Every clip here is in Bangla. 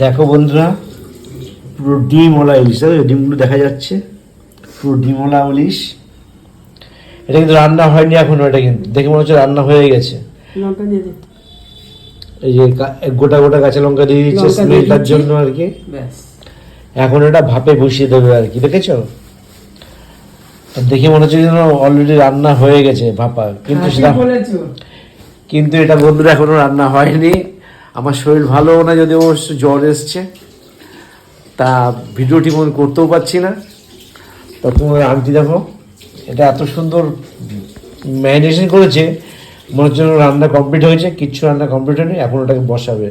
দেখো বন্ধুরা পুরো ডিমওয়ালা ইলিশ। দেখো ডিমগুলো দেখা যাচ্ছে। পুরো ডিমওয়ালা ইলিশ। এটা কিন্তু রান্না হয়নি এখনও এটা কিন্তু দেখে মনে হচ্ছে রান্না হয়ে গেছে। এই যে গোটা গোটা কাঁচা লঙ্কা দিয়ে দিচ্ছে স্মেলটার জন্য আর কি। এখন এটা ভাপে বসিয়ে দেবে আর কি দেখেছ? দেখে মনে হচ্ছে যেন অলরেডি রান্না হয়ে গেছে ভাপা। কিন্তু সেটা কিন্তু এটা বন্ধুরা এখনও রান্না হয়নি। আমার শরীর ভালো না যদি অবশ্য জ্বর এসছে তা ভিডিও ঠিক মতো করতেও পারছি না। তা তোমার আন্টি দেখো এটা এত সুন্দর ম্যারিনেশন করেছে মনে হচ্ছে রান্না কমপ্লিট হয়েছে কিচ্ছু রান্না কমপ্লিট হয়নি এখন ওটাকে বসাবে।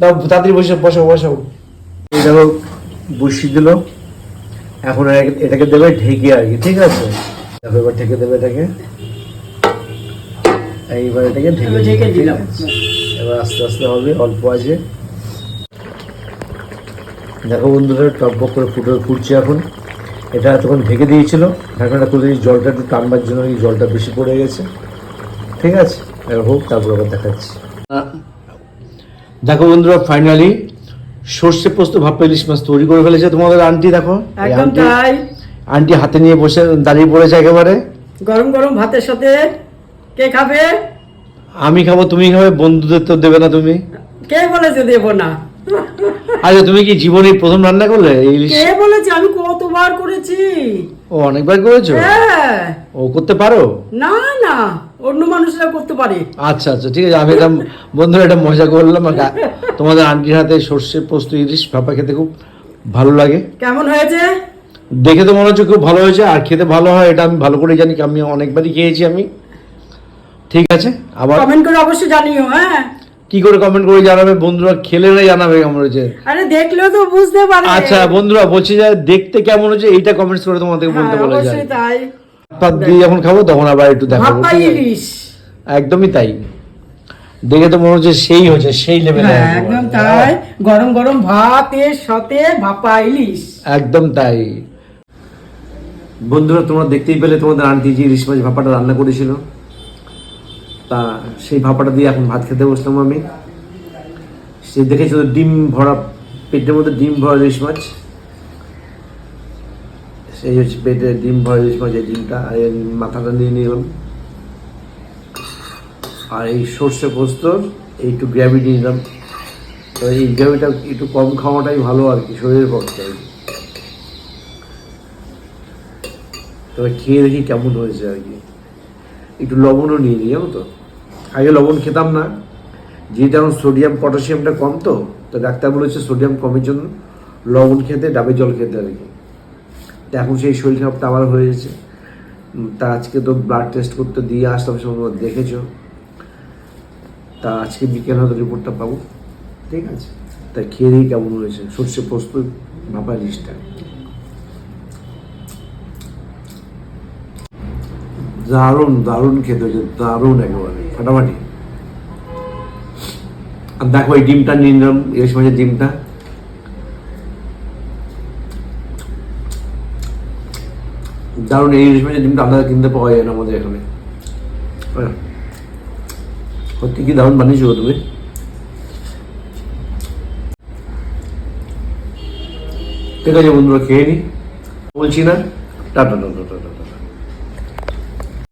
দাও তাড়াতাড়ি বসে বসাও বসাও এই দেখো বসিয়ে দিল। এখন এটাকে দেবে ঢেকে আর কি ঠিক আছে? দেখো এবার ঢেকে দেবে এটাকে। এইবার এটাকে ঢেকে দিলাম এবার আস্তে আস্তে হবে অল্প আছে। দেখো বন্ধুরা টকবক করে ফুটে ফুটছে এখন। এটা এতক্ষণ ঢেকে দিয়েছিল। ঢাকনাটা তুলে জলটা একটু টানবার জন্য জলটা বেশি পড়ে গেছে। ঠিক আছে এবার হোক তারপর আবার দেখাচ্ছি। দেখো বন্ধুরা ফাইনালি সর্ষে পোস্ত ভাপা ইলিশ মাছ তৈরি করে ফেলেছে তোমাদের আন্টি দেখো। একদম আন্টি তাই। আন্টি হাতে নিয়ে বসে দাঁড়িয়ে পড়েছে একেবারে। গরম গরম ভাতের সাথে কে খাবে? আমি খাব তুমি খাবে বন্ধুদের তো দেবে না তুমি। কে বলেছে দেব না? আচ্ছা তুমি কি জীবনে প্রথম রান্না করলে ইলিশ? কে বলেছে? আমি কতবার করেছি। ও অনেকবার করেছ? হ্যাঁ। ও করতে পারো? না না অন্য মানুষরা করতে পারে। আচ্ছা আচ্ছা ঠিক আছে আমি এটা বন্ধুরা এটা মজা করলাম। তোমাদের আন্টির হাতে সর্ষে পোস্ত ইলিশ ভাপা খেতে খুব ভালো লাগে। কেমন হয়েছে? দেখে তো মনে হচ্ছে খুব ভালো হয়েছে আর খেতে ভালো হয় এটা আমি ভালো করে জানি আমি অনেকবারই খেয়েছি আমি। ঠিক আছে? আবার কমেন্ট করে অবশ্যই জানিও হ্যাঁ। কি করে কমেন্ট করে জানাবে? বন্ধুরা খেলে না জানাবে কেমন হয়েছে? আরে দেখলেও তো বুঝতে পারবে। আচ্ছা বন্ধুরা বলছি যে দেখতে কেমন হয়েছে? এইটা কমেন্টস করে তোমাদেরকে বলতে হ্যাঁ, বলে যায়। অবশ্যই তাই। ভাত দিয়ে যখন খাব তখন আবার একটু দেখাবো একদমই তাই। দেখে তো মনে হচ্ছে সেই হচ্ছে সেই লেভেলে হ্যাঁ একদম তাই। গরম গরম ভাতের সাথে ভাপা ইলিশ। একদম তাই। বন্ধুরা তোমরা দেখতেই পেলে তোমাদের আন্টি যে ইলিশ মাছ ভাপাটা রান্না করেছিল। তা সেই ভাপাটা দিয়ে এখন ভাত খেতে বসলাম আমি। সে দেখেছ তো ডিম ভরা, পেটের মধ্যে ডিম ভরা ইলিশ মাছ? সেই হচ্ছে পেটে ডিম ভরা ইলিশ মাছ, এই ডিমটা, আর এর মাথাটা নিয়ে নিলাম। আর এই সর্ষে পোস্তর এইটু গ্র্যাভি নিয়ে নিলাম। তো এই গ্র্যাভিটা একটু কম খাওয়াটাই ভালো আর কি, শরীরের পক্ষে তবে খেয়ে দেখি কেমন হয়েছে আর কি। একটু লবণও নিয়ে নিই, জানো তো? আগে লবণ খেতাম না। যেহেতু এখন সোডিয়াম, পটাশিয়ামটা কম তো তো ডাক্তার বলেছে সোডিয়াম কমের জন্য লবণ খেতে, ডাবে জল খেতে আর কি তো এখন সেই শরীর খারাপটা আবার হয়ে গেছে। তা আজকে তো ব্লাড টেস্ট করতে দিয়ে আসলাম সময় দেখেছ। তা আজকে বিকেল হয়তো রিপোর্টটা পাবো। ঠিক আছে? তা খেয়ে দেখি কেমন হয়েছে। সর্ষে পোস্ত ভাপা ইলিশটা দারুণ দারুণ খেতে হয়েছে, দারুণ একেবারে, ফাটাফাটি। আর দেখো এই ডিমটা নিয়ে নিলাম, ইলিশ মাছের ডিমটা। দারুণ, এই ইলিশ ডিমটা আপনারা কিনতে পাওয়া যায় না আমাদের এখানে। হ্যাঁ। সত্যি কি দারুণ বানিয়েছো তুমি? ঠিক আছে বন্ধুরা, খেয়ে নি। বলছি না। Ta-ta ta-ta ta-ta.